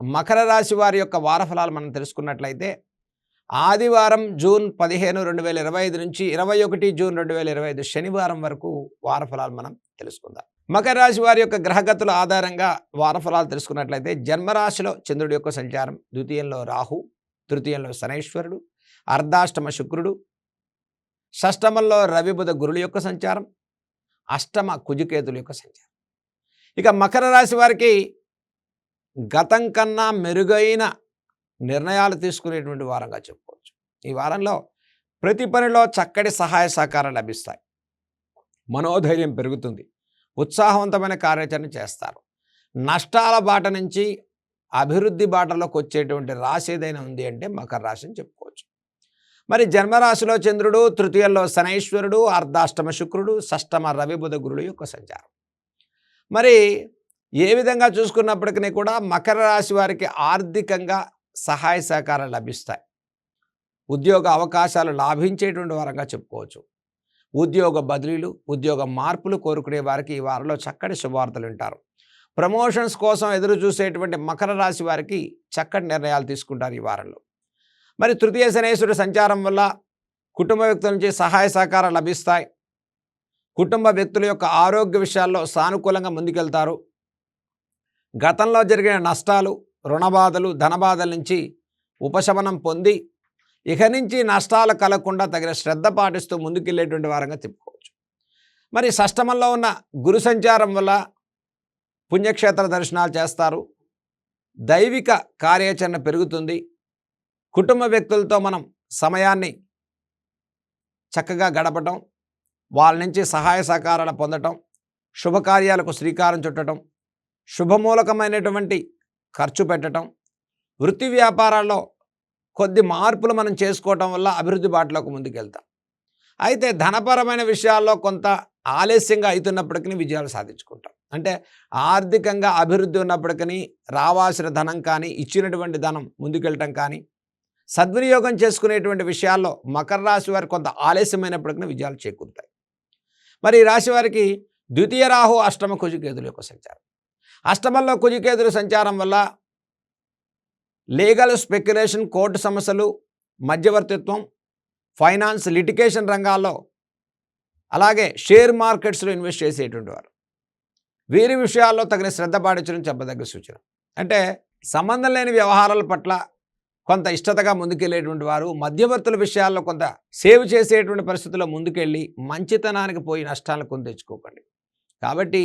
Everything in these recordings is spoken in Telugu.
మకర రాశి వారి యొక్క వారఫలాలు మనం తెలుసుకున్నట్లయితే ఆదివారం జూన్ పదిహేను రెండు వేల ఇరవై ఐదు నుంచి ఇరవై ఒకటి జూన్ రెండు వేల ఇరవై ఐదు శనివారం వరకు వారఫలాలు మనం తెలుసుకుందాం. మకర రాశి వారి యొక్క గ్రహగతుల ఆధారంగా వారఫలాలు తెలుసుకున్నట్లయితే జన్మరాశిలో చంద్రుడి యొక్క సంచారం ద్వితీయంలో రాహు తృతీయంలో శనైశ్వరుడు అర్ధాష్టమ శుక్రుడు షష్టమంలో రవిబుధ గురుల యొక్క సంచారం అష్టమ కుజుకేతుల యొక్క సంచారం. ఇక మకర రాశి వారికి గతం కన్నా మెరుగైన నిర్ణయాలు తీసుకునేటువంటి వారంగా చెప్పుకోవచ్చు. ఈ వారంలో ప్రతి పనిలో చక్కటి సహాయ సహకారాలు లభిస్తాయి. మనోధైర్యం పెరుగుతుంది. ఉత్సాహవంతమైన కార్యాచరణ చేస్తారు. నష్టాల బాట నుంచి అభివృద్ధి బాటలోకి వచ్చేటువంటి రాశి ఏదైనా ఉంది అంటే మకర రాశి అని చెప్పుకోవచ్చు. మరి జన్మరాశిలో చంద్రుడు తృతీయంలో శనైశ్వరుడు అర్ధాష్టమ శుక్రుడు షష్టమ రవి బుధ గురుడు యొక్క సంచారం. మరి ఏ విధంగా చూసుకున్నప్పటికీ కూడా మకర రాశి వారికి ఆర్థికంగా సహాయ సహకారాలు లభిస్తాయి. ఉద్యోగ అవకాశాలు లాభించేటువంటి వారంగా చెప్పుకోవచ్చు. ఉద్యోగ బదిలీలు ఉద్యోగ మార్పులు కోరుకునే వారికి ఈ వారంలో చక్కటి శుభవార్తలు వింటారు. ప్రమోషన్స్ కోసం ఎదురు చూసేటువంటి మకర రాశి వారికి చక్కటి నిర్ణయాలు తీసుకుంటారు ఈ వారంలో. మరి తృతీయ శనేశ్వరుడు సంచారం వల్ల కుటుంబ వ్యక్తుల నుంచి సహాయ సహకారాలు లభిస్తాయి. కుటుంబ వ్యక్తుల యొక్క ఆరోగ్య విషయాల్లో సానుకూలంగా ముందుకెళ్తారు. గతంలో జరిగిన నష్టాలు రుణబాధలు ధనబాధల నుంచి ఉపశమనం పొంది ఇక నుంచి నష్టాలు కలగకుండా తగిన శ్రద్ధ పాటిస్తూ ముందుకెళ్ళేటువంటి వారంగా చెప్పుకోవచ్చు. మరి షష్టమంలో ఉన్న గురు సంచారం వల్ల పుణ్యక్షేత్ర దర్శనాలు చేస్తారు. దైవిక కార్యాచరణ పెరుగుతుంది. కుటుంబ వ్యక్తులతో మనం సమయాన్ని చక్కగా గడపటం వాళ్ళ నుంచి సహాయ సహకారాలు పొందటం శుభకార్యాలకు శ్రీకారం చుట్టడం శుభమూలకమైనటువంటి ఖర్చు పెట్టడం వృత్తి వ్యాపారాల్లో కొద్ది మార్పులు మనం చేసుకోవటం వల్ల అభివృద్ధి బాటలోకి ముందుకెళ్తాం. అయితే ధనపరమైన విషయాల్లో కొంత ఆలస్యంగా అవుతున్నప్పటికీ విజయాలు సాధించుకుంటాం. అంటే ఆర్థికంగా అభివృద్ధి ఉన్నప్పటికీ రావాల్సిన ధనం కానీ ఇచ్చినటువంటి ధనం ముందుకెళ్ళటం కానీ సద్వినియోగం చేసుకునేటువంటి విషయాల్లో మకర రాశి వారికి కొంత ఆలస్యమైనప్పటికీ విజయాలు చేకూరుతాయి. మరి ఈ రాశి వారికి ద్వితీయ రాహు అష్టమ కుజికేతుల యొక్క సంచారం. అష్టమంలో కుజికేతుల సంచారం వల్ల లీగల్ స్పెక్యులేషన్ కోర్టు సమస్యలు మధ్యవర్తిత్వం ఫైనాన్స్ లిటికేషన్ రంగాల్లో అలాగే షేర్ మార్కెట్స్లో ఇన్వెస్ట్ చేసేటువంటి వారు. వీరి విషయాల్లో తగిన శ్రద్ధ పాటించడం చెప్పదగ్గ సూచన. అంటే సంబంధం లేని వ్యవహారాల పట్ల కొంత ఇష్టతగా ముందుకెళ్ళేటువంటి వారు మధ్యవర్తుల విషయాల్లో కొంత సేవ్ చేసేటువంటి పరిస్థితుల్లో ముందుకెళ్ళి మంచితనానికి పోయి నష్టాలను కొని తెచ్చుకోకండి. కాబట్టి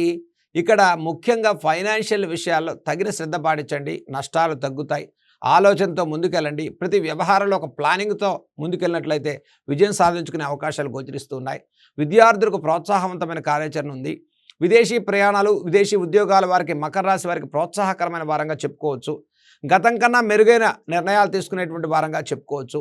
ఇక్కడ ముఖ్యంగా ఫైనాన్షియల్ విషయాల్లో తగిన శ్రద్ధ పాటించండి. నష్టాలు తగ్గుతాయి. ఆలోచనతో ముందుకెళ్ళండి. ప్రతి వ్యవహారంలో ఒక ప్లానింగ్తో ముందుకెళ్ళినట్లయితే విజయం సాధించుకునే అవకాశాలు గోచరిస్తూ ఉన్నాయి విద్యార్థులకు ప్రోత్సాహవంతమైన కార్యాచరణ ఉంది. విదేశీ ప్రయాణాలు విదేశీ ఉద్యోగాల వారికి మకర రాశి వారికి ప్రోత్సాహకరమైన వారంగా చెప్పుకోవచ్చు. గతం కన్నా మెరుగైన నిర్ణయాలు తీసుకునేటువంటి వారంగా చెప్పుకోవచ్చు.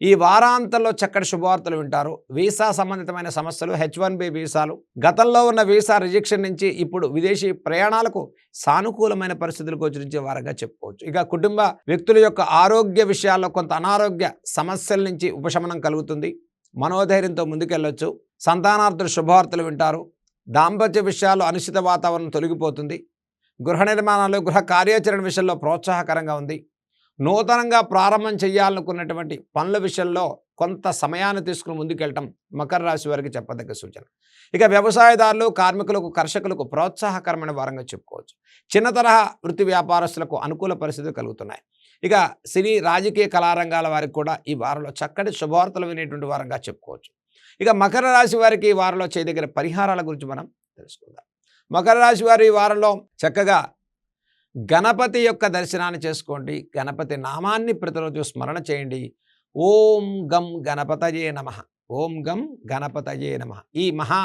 ఈ వారాంతంలో చక్కటి శుభవార్తలు వింటారు. వీసా సంబంధితమైన సమస్యలు హెచ్ వన్ బి వీసాలు. గతంలో ఉన్న వీసా రిజెక్షన్ నుంచి ఇప్పుడు విదేశీ ప్రయాణాలకు సానుకూలమైన పరిస్థితులు గోచరించే వారంగా చెప్పుకోవచ్చు. ఇక కుటుంబ వ్యక్తుల యొక్క ఆరోగ్య విషయాల్లో కొంత అనారోగ్య సమస్యల నుంచి ఉపశమనం కలుగుతుంది. మనోధైర్యంతో ముందుకెళ్ళొచ్చు. సంతానార్థులు శుభవార్తలు వింటారు. దాంపత్య విషయాల్లో అనిశ్చిత వాతావరణం తొలగిపోతుంది. గృహ నిర్మాణాలు గృహ కార్యాచరణ విషయంలో ప్రోత్సాహకరంగా ఉంది. నూతనంగా ప్రారంభం చేయాలనుకున్నటువంటి పనుల విషయంలో కొంత సమయాన్ని తీసుకుని ముందుకెళ్ళటం మకర రాశి వారికి చెప్పదగ్గ సూచన. ఇక వ్యవసాయదారులు కార్మికులకు కర్షకులకు ప్రోత్సాహకరమైన వారంగా చెప్పుకోవచ్చు. చిన్న తరహా వృత్తి వ్యాపారస్తులకు అనుకూల పరిస్థితులు కలుగుతున్నాయి. ఇక సినీ రాజకీయ కళారంగాల వారికి కూడా ఈ వారంలో చక్కటి శుభవార్తలు వినేటువంటి వారంగా చెప్పుకోవచ్చు. ఇక మకర రాశి వారికి ఈ వారంలో చేయదగిన పరిహారాల గురించి మనం తెలుసుకుందాం. మకర రాశి వారు ఈ వారంలో చక్కగా గణపతి యొక్క దర్శనాన్ని చేసుకోండి. గణపతి నామాన్ని ప్రతిరోజు స్మరణ చేయండి. ఓం గం గణపతయే నమ. ఓం గం గణపతయే నమ. ఈ మహా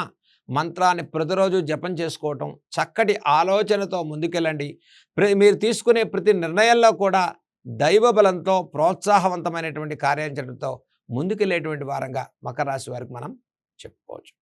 మంత్రాన్ని ప్రతిరోజు జపం చేసుకోవటం చక్కటి ఆలోచనతో ముందుకెళ్ళండి. మీరు తీసుకునే ప్రతి నిర్ణయంలో కూడా దైవ బలంతో ప్రోత్సాహవంతమైనటువంటి కార్యాచరణతో ముందుకెళ్ళేటువంటి వారంగా మకర రాశి వారికి మనం చెప్పుకోవచ్చు.